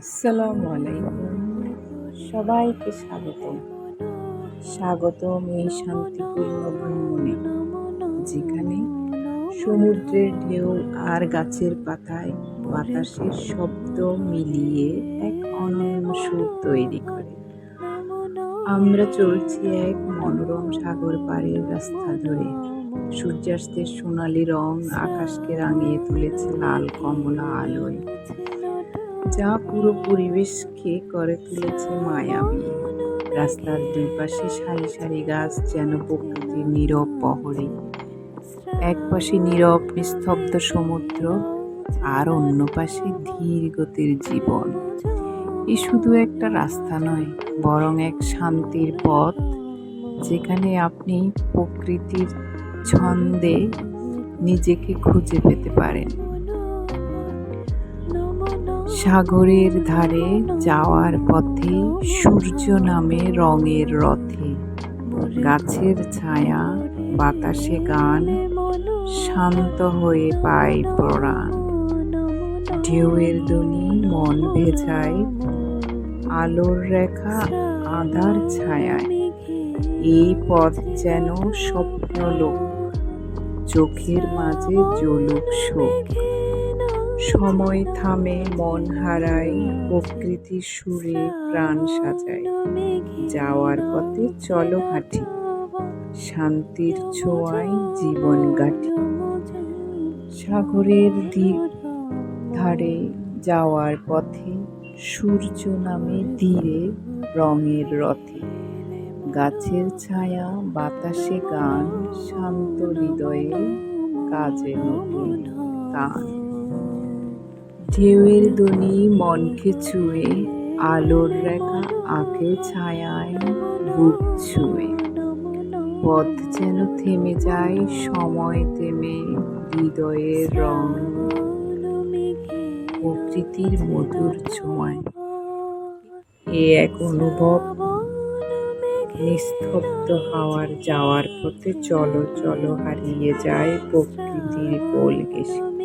আসসালামু আলাইকুম। সবাইকে স্বাগতম। স্বাগতম এই শান্তিপূর্ণ ভ্রমণে, যেখানে সমুদ্রের ঢেউ আর গাছের পাতায় বাতাসের শব্দ মিলিয়ে এক অনন্য সুর তৈরি করে। আমরা চলছি এক মনোরম সাগর পাড়ের রাস্তা ধরে। সূর্যাস্তের সোনালি রং আকাশকে রাঙিয়ে তুলেছে লাল কমলা আলোয়। যা পুরো পরিবেশকে করে তুলেছে মায়াবী। রাস্তার দুই পাশে সারি সারি গাছ যেন প্রকৃতির নীরব প্রহরী। এক পাশে নীরব নিস্তব্ধ সমুদ্র, আর অন্য পাশে ধীর গতির জীবন। এ শুধু একটা রাস্তা নয়, বরং এক শান্তির পথ, যেখানে আপনি প্রকৃতির ছন্দে নিজেকে খুঁজে পেতে পারেন। সাগরের ধারে যাওয়ার পথে সূর্য নামে রঙের রথে। গাছের ছায়া, বাতাসে গান, শান্ত হয়ে পায় প্রাণ। ঢেউয়ের ধ্বনি মন ভেজায়, আলোর রেখা আধার ছায়ায়। এই পথ যেন স্বপ্নলোক, চোখের মাঝে জলুক শোক। সময় থামে, মন হারায়, প্রকৃতির সুরে প্রাণ সাজায়। যাওয়ার পথে চলো হাঁটি। শান্তির ছোঁয়ায় জীবন গাঠি সাগরের দিক ধারে যাওয়ার পথে সূর্য নামে ধীরে রঙের রথে। গাছের ছায়া, বাতাসে গান, শান্ত হৃদয়ে কাজে নতুন গান ঢেউয়ের দনি মনকে ছুঁয়ে, আলোর রেখা আঁকে ছায়ায় বুক ছুঁয়ে। পথ যেন থেমে যায়, সময় থেমে, হৃদয়ের রং প্রকৃতির মধুর ছোঁয়ায়। এ এক অনুভব নিস্তব্ধ হাওয়ার, যাওয়ার পথে চলো চলো, হারিয়ে যায় প্রকৃতির কোল ঘেঁষে।